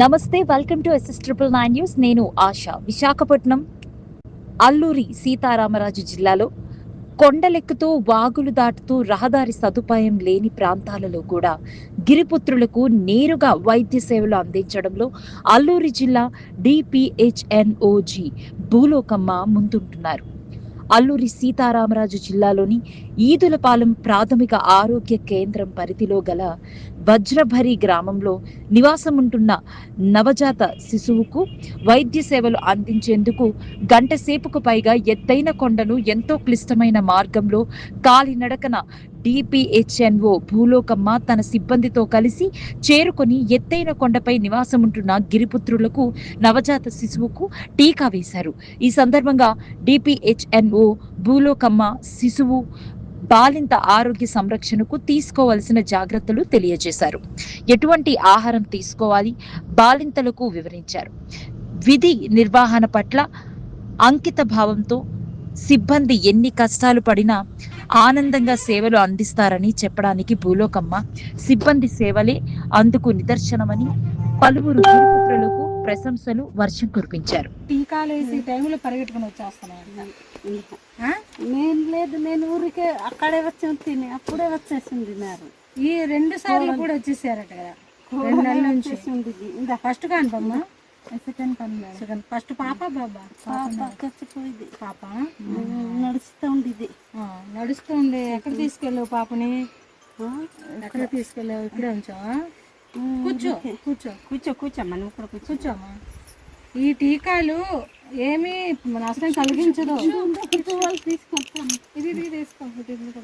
నమస్తే welcome to SS triple nine news నేను ఆశ. విశాఖపట్నం అల్లూరి సీతారామరాజు జిల్లాలో కొండలెక్కుతూ వాగులు దాటుతూ రహదారి సదుపాయం లేని ప్రాంతాలలో కూడా గిరిపుత్రులకు నేరుగా వైద్య సేవలు అందించడంలో అల్లూరి జిల్లా డిపిహెచ్ఎన్ఓజి భూలోకమ్మ ముందుంటున్నారు. అల్లూరి సీతారామరాజు జిల్లాలోని ఈదులపాలెం ప్రాథమిక ఆరోగ్య కేంద్రం పరిధిలో గల వజ్రభరి గ్రామంలో నివాసముంటున్న నవజాత శిశువుకు వైద్య సేవలు అందించేందుకు గంట సేపుకు పైగా ఎత్తైన కొండను ఎంతో క్లిష్టమైన మార్గంలో కాలినడకన డిపిహెచ్ఎన్ఓ భూలోకమ్మ తన సిబ్బందితో కలిసి చేరుకొని ఎత్తైన కొండపై నివాసముంటున్న గిరిపుత్రులకు నవజాత శిశువుకు టీకా వేశారు. ఈ సందర్భంగా డిపిహెచ్ఎన్ఓ భూలోకమ్మ శిశువు బాలింత ఆరోగ్య సంరక్షణకు తీసుకోవలసిన జాగ్రత్తలు తెలియజేశారు. ఎటువంటి ఆహారం తీసుకోవాలి? బాలింతలకు వివరించారు. విధి నిర్వహణ పట్ల అంకిత భావంతో సిబ్బంది ఎన్ని కష్టాలు పడినా ఆనందంగా సేవలు అందిస్తారని చెప్పడానికి భూలోకమ్మ సిబ్బంది సేవలే అందుకు నిదర్శనమని పలువురు గిరిపుత్రులకు ప్రశంసలు వర్షం కురిపించారు. టీకాలు వేసి టైంలో పరిగెట్టుకుని వచ్చేస్తున్నాను ఆ? నేను లేదు నేను ఊరికే అక్కడే వచ్చి తిని అప్పుడే వచ్చేసింది నారు ఈ రెండు సార్లు కూడా వచ్చేసారట కదా? రెండు నెలల నుంచి. ఫస్ట్ కానిపమ్మా సెకండ్ కన్నా సెకండ్ ఫస్ట్ పాప బాబా. పాప చచ్చిపోయింది పాప? నడుస్తూ ఉండేది ఆ, నడుస్తుంది. ఎక్కడ తీసుకెళ్ళావు పాపని? ఎక్కడ తీసుకెళ్ళావు? ఇక్కడే ఉంచావా? కూర్చో. కూర్చో. కూర్చో కూర్చోమ్మా నువ్వు కూడా కూర్చో. కూర్చోమ్మా. ఈ టీకాలు ఏమీ నష్టం కలిగించదు.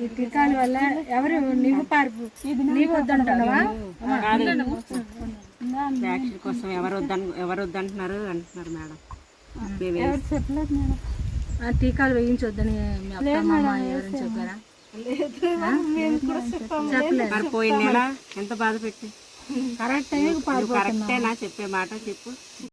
ఈ టీకాల వల్ల ఎవరు నీవు పార్పు నీవు వద్దంటున్నావా వ్యాక్సిన్ కోసం ఎవరు వద్దని ఎవరు వద్దంటున్నారు అంటున్నారు మేడం. మేము ఎవరు చెప్పలేదు మేడం. ఆ టీకాలు వేయించొద్దని మీ అత్త మామ ఎవరైనా చెప్పారా? మరి పోయిన నెల ఎంత బాధ పెట్టి? కరెక్ట్ కరెక్టేనా? చెప్పే మాట చెప్పు.